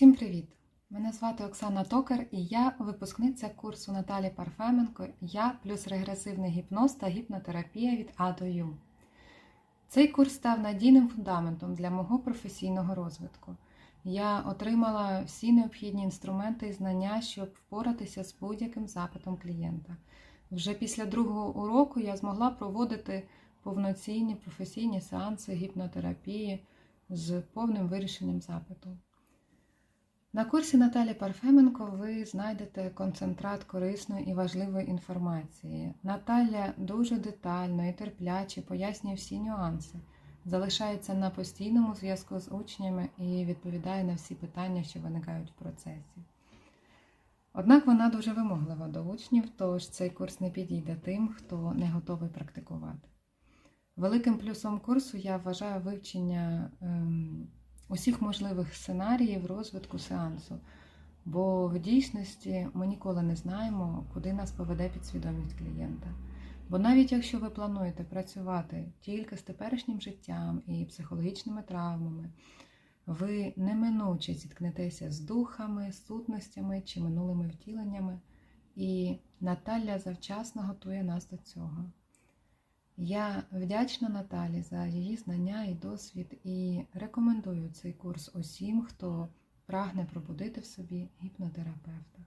Всім привіт! Мене звати Оксана Токар і я випускниця курсу Наталі Парфеменко Я плюс регресивний гіпноз та гіпнотерапія від А до Ю. Цей курс став надійним фундаментом для мого професійного розвитку. Я отримала всі необхідні інструменти і знання, щоб впоратися з будь-яким запитом клієнта. Вже після другого уроку я змогла проводити повноцінні професійні сеанси гіпнотерапії з повним вирішенням запиту. На курсі Наталі Парфеменко ви знайдете концентрат корисної і важливої інформації. Наталя дуже детально і терпляче пояснює всі нюанси, залишається на постійному зв'язку з учнями і відповідає на всі питання, що виникають в процесі. Однак вона дуже вимоглива до учнів, тож цей курс не підійде тим, хто не готовий практикувати. Великим плюсом курсу я вважаю вивчення ем, усіх можливих сценаріїв розвитку сеансу, бо в дійсності ми ніколи не знаємо, куди нас поведе підсвідомість клієнта. Бо навіть якщо ви плануєте працювати тільки з теперішнім життям і психологічними травмами, ви неминуче зіткнетеся з духами, сутностями чи минулими втіленнями, і Наталя завчасно готує нас до цього. Я вдячна Наталі за її знання і досвід і рекомендую цей курс усім, хто прагне пробудити в собі гіпнотерапевта.